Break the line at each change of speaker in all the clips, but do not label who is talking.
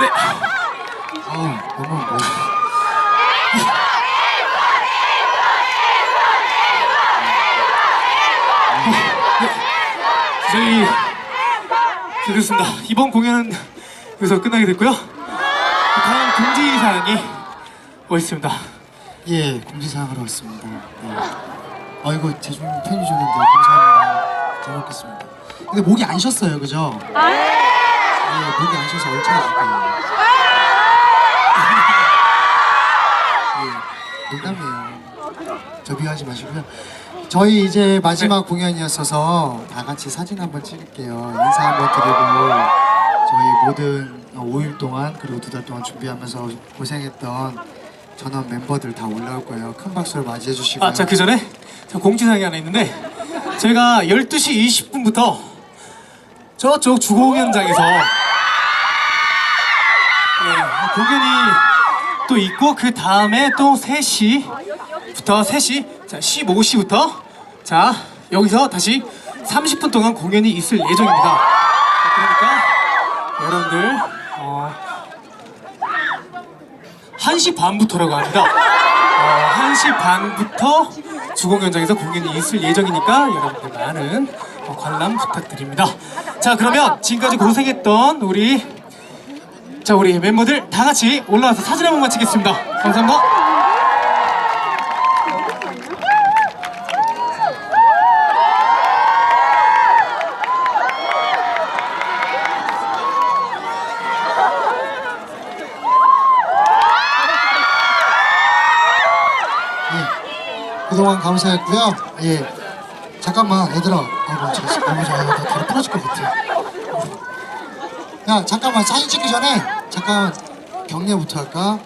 네.
아, 너무 뭐.
저희 자, 그렇습니다. 이번 공연은 여기서 끝나게 됐고요. 다음 공지사항이 뭐 있습니다.
예, 공지사항으로 왔습니다. 네. 아이고, 제주님 팬이 줬는데 감사합니다. 잘 먹겠습니다. 근데 목이 안 쉬었어요, 그죠? 예, 목이 안 쉬어서 얼차려 줄게요. 예, 농담이에요. 저 비하지 마시고요. 저희 이제 마지막 공연이었어서 다 같이 사진 한번 찍을게요. 인사 한번 드리고 저희 모든 5일 동안 그리고 두 달 동안 준비하면서 고생했던 전원 멤버들 다 올라올 거예요. 큰 박수로 맞이해 주시고요.
아, 자, 그 전에 자, 공지사항이 하나 있는데 저희가 12시 20분부터 저쪽 주공연장에서 네, 공연이 또 있고 그 다음에 또 3시부터 3시 자 15시부터 자 여기서 다시 30분 동안 공연이 있을 예정입니다. 자, 그러니까 여러분들 어, 1시 반부터라고 합니다. 어, 1시 반부터 주공연장에서 공연이 있을 예정이니까 여러분들 많은 어, 관람 부탁드립니다. 자 그러면 지금까지 고생했던 우리 자 우리 멤버들 다 같이 올라와서 사진 한 번만 찍겠습니다. 감사합니다.
예, 그동안 감사했고요. 예, 잠깐만 얘들아. 아이고, 저, 너무 잘하다. 다리 부러질 것 같아. 야, 잠깐만 사진 찍기 전에 잠깐 격려부터 할까?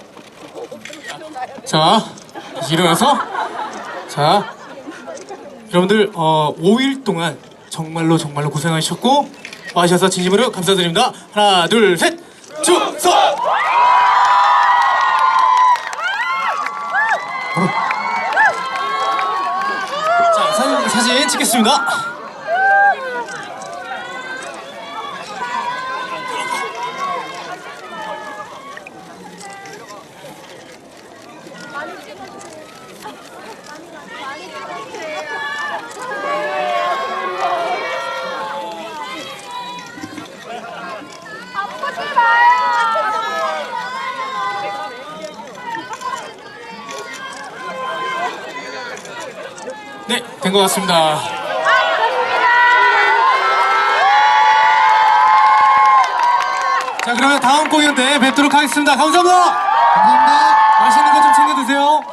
자 일어나서 자 여러분들 어, 5일 동안 정말로 정말로 고생하셨고 와주셔서 진심으로 감사드립니다. 하나 둘 셋. 충성!
바로
자 사진 사진 찍겠습니다. 네, 된 것 같습니다. 자, 그러면 다음 공연 때 뵙도록 하겠습니다. 감사합니다.
감사합니다.
맛있는 거